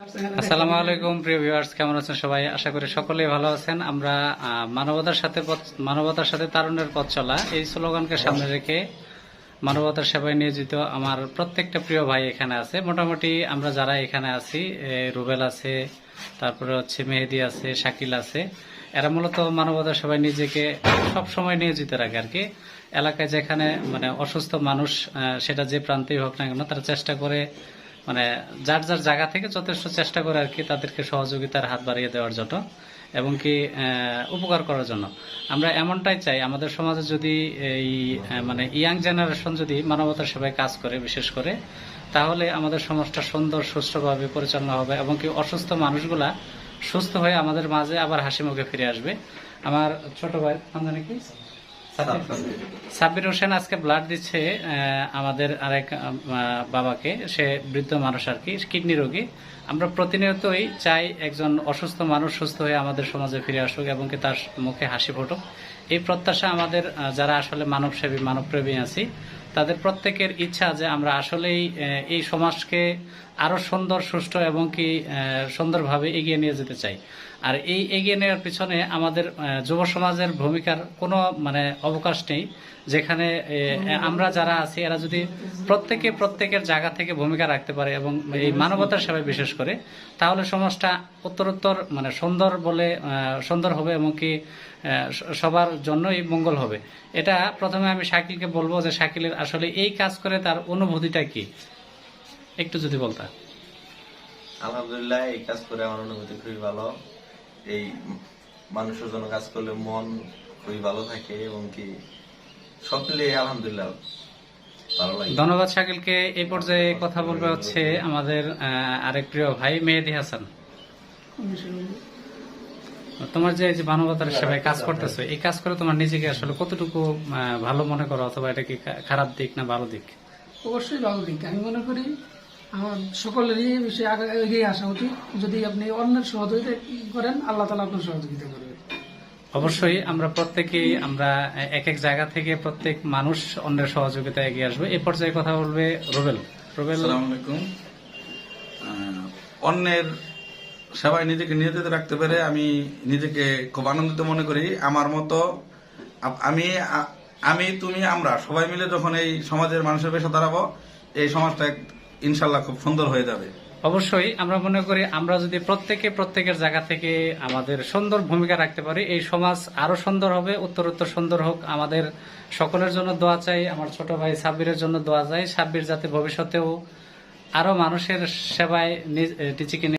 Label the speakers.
Speaker 1: আসসালামু আলাইকুম, প্রিয় ভিউয়ার্স, কেমন আছেন সবাই? আশা করি সকলেই ভালো আছেন। আমরা মানবতার সাথে মানবতার সাথে তারুণ্যের পথ চলা এই স্লোগানকে সামনে রেখে মানবতার সেবায় নিয়োজিত আমার প্রত্যেকটা প্রিয় ভাই এখানে আছে। মোটামুটি আমরা যারা এখানে আছি রুবেল আছে, তারপরে হচ্ছে মেহেদি আছে, শাকিল আছে, এরা মূলত মানবতার সেবায় নিজেকে সব সময় নিয়োজিত রাখে আর কি। এলাকায় যেখানে মানে অসুস্থ মানুষ সেটা যে প্রান্তেই হোক না কেন, তারা চেষ্টা করে মানে যার যার জায়গা থেকে যথেষ্ট চেষ্টা করে আর কি তাদেরকে সহযোগিতার হাত বাড়িয়ে দেওয়ার জন্য এবং কি উপকার করার জন্য। আমরা এমনটাই চাই, আমাদের সমাজে যদি এই মানে ইয়াং জেনারেশন যদি মানবতার সেবায় কাজ করে বিশেষ করে, তাহলে আমাদের সমাজটা সুন্দর সুষ্ঠুভাবে পরিচালনা হবে এবং কি অসুস্থ মানুষগুলা সুস্থ হয়ে আমাদের মাঝে আবার হাসি মুখে ফিরে আসবে। আমার ছোট ভাই, নাম জানি কি? সাব্বির হোসেন আজকে ব্লাড দিচ্ছে আমাদের আরেক বাবাকে। সে বৃদ্ধ মানুষ আর কি, কিডনি রোগী। আমরা প্রতিনিয়তই চাই একজন অসুস্থ মানুষ সুস্থ হয়ে আমাদের সমাজে ফিরে আসুক এবং কি তার মুখে হাসি ফোটুক। এই প্রত্যাশা আমাদের যারা আসলে মানবসেবী, মানবপ্রেমী আছি তাদের প্রত্যেকের ইচ্ছা যে আমরা আসলেই এই সমাজকে আরও সুন্দর, সুষ্ঠু এবং কি সুন্দরভাবে এগিয়ে নিয়ে যেতে চাই। আর এই এগিয়ে নেওয়ার পিছনে আমাদের যুব সমাজের ভূমিকার কোনো মানে অবকাশ নেই। যেখানে আমরা যারা আছি, এরা যদি প্রত্যেকে প্রত্যেকের জায়গা থেকে ভূমিকা রাখতে পারে এবং এই মানবতার সেবায় বিশেষ করে, তাহলে সমাজটা উত্তরোত্তর মানে সুন্দর বলে সুন্দর হবে এবং কি সবার জন্যই মঙ্গল হবে। এটা প্রথমে আমি শাকিলকে বলব যে শাকিলের আসলে এই কাজ করে তার অনুভূতিটা কি? একটু যদি বলতা।
Speaker 2: আলহামদুলিল্লাহ এই কাজ করে আমার অনুভূতি খুবই ভালো। এই মানুষের জন্য কাজ করলে মন খুবই ভালো থাকে এবং কি সব মিলিয়ে আলহামদুলিল্লাহ ভালো লাগে।
Speaker 1: ধন্যবাদ শাকিলকে। এই পর্যায়ে কথা বলবে হচ্ছে আমাদের আহ, আরেক প্রিয় ভাই মেহেদি হাসান। তোমার যে এই যে মানবতার সেবায় কাজ করতেছো এই কাজ করে তোমার নিজেকে আসলে কতটুকু ভালো মনে করো অথবা এটা কি খা- খারাপ দিক না ভালো দিক?
Speaker 3: অবশ্যই ভালো দিক। আমি মনে করি আমার সকলেরই এই বিষয়ে আগে এগিয়ে আসা উচিত। যদি আপনি অন্যের সহযোগিতা করেন আল্লাহ তালা আপনার সহযোগিতা করবে।
Speaker 1: অবশ্যই আমরা প্রত্যেকেই আমরা এক এক জায়গা থেকে প্রত্যেক মানুষ অন্যের সহযোগিতা এগিয়ে আসবে। এই পর্যায়ে কথা বলবে রুবেল। রুবেল?
Speaker 4: আসসালামু আলাইকুম। অন্যের সেবায় নিজেকে নিয়োজিত রাখতে পেরে আমি নিজেকে খুব আনন্দিত মনে করি। আমার মতো আমি আমি, তুমি, আমরা সবাই মিলে যখন এই সমাজের মানুষের পেশে দাঁড়াবো, এই সমাজটা ইনশাল্লাহ খুব সুন্দর হয়ে যাবে।
Speaker 1: অবশ্যই আমরা মনে করি আমরা যদি প্রত্যেকে প্রত্যেকের জায়গা থেকে আমাদের সুন্দর ভূমিকা রাখতে পারি, এই সমাজ আরও সুন্দর হবে, উত্তরোত্তর সুন্দর হোক। আমাদের সকলের জন্য দোয়া চাই, আমার ছোট ভাই সাব্বিরের জন্য দোয়া চাই। সাব্বির যাতে ভবিষ্যতেও আরও মানুষের সেবায় নিজেকে